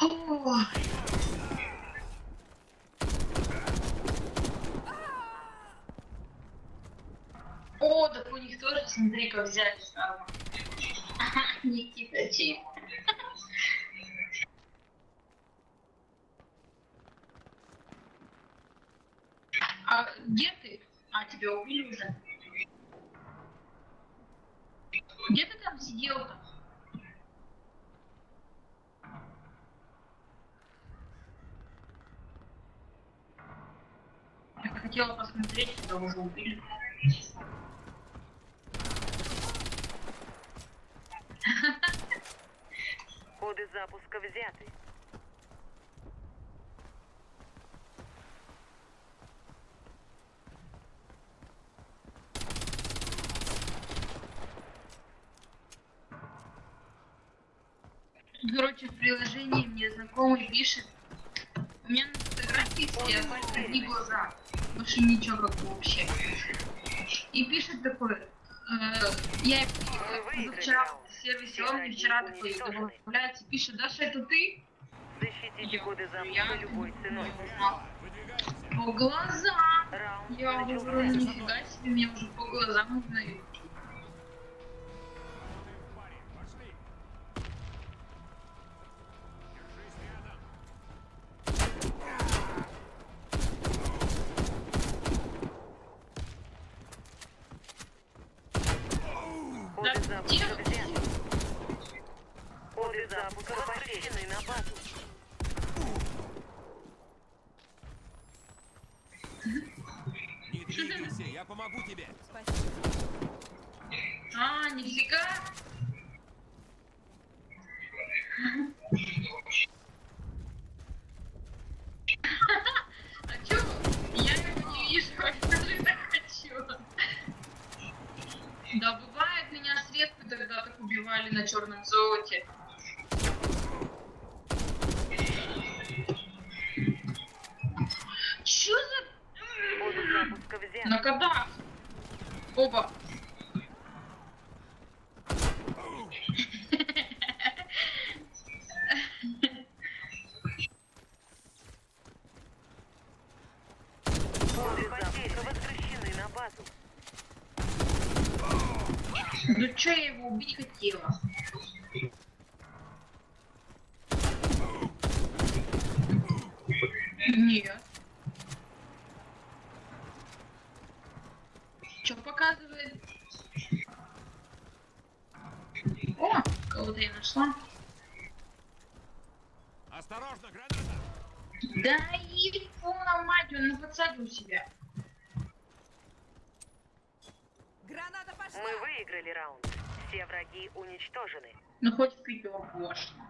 Ой. О, так у них тоже, смотри-ка, взяли сразу. Никита Чип. А где ты? А, тебя убили уже. Где ты там сидел-то? Хотела посмотреть, тебя уже убили. Коды запуска взяты. Короче, в приложении мне знакомый пишет. У меня на фотографии стоят одни глаза. Больше ничего как бы вообще. И пишет такой. э, я э, вчера в сервисе, он мне вчера такой добавляется, пишет, Даша, это ты? Защитите коды Я запуска любой ценой. По глазам. Раунд Я говорю, начался. нифига себе, мне уже по глазам узнают. Коды Да, запуска взяты. Коды запуска на базу. Не двигайся, я помогу тебе. А, нифига. А чё? Я его не вижу, я тоже так хочу. Да бывает, меня средства тогда так убивали на черном золоте. Чё за... На когда? Оба. Возвращены на базу. Ну чё я его убить хотела? Нет. Что показывает? О, кого-то я нашла. Осторожно, граната! Да и на мать, он у себя. Граната пошла! Мы выиграли раунд. Все враги уничтожены. Ну хоть в пятерку вошла.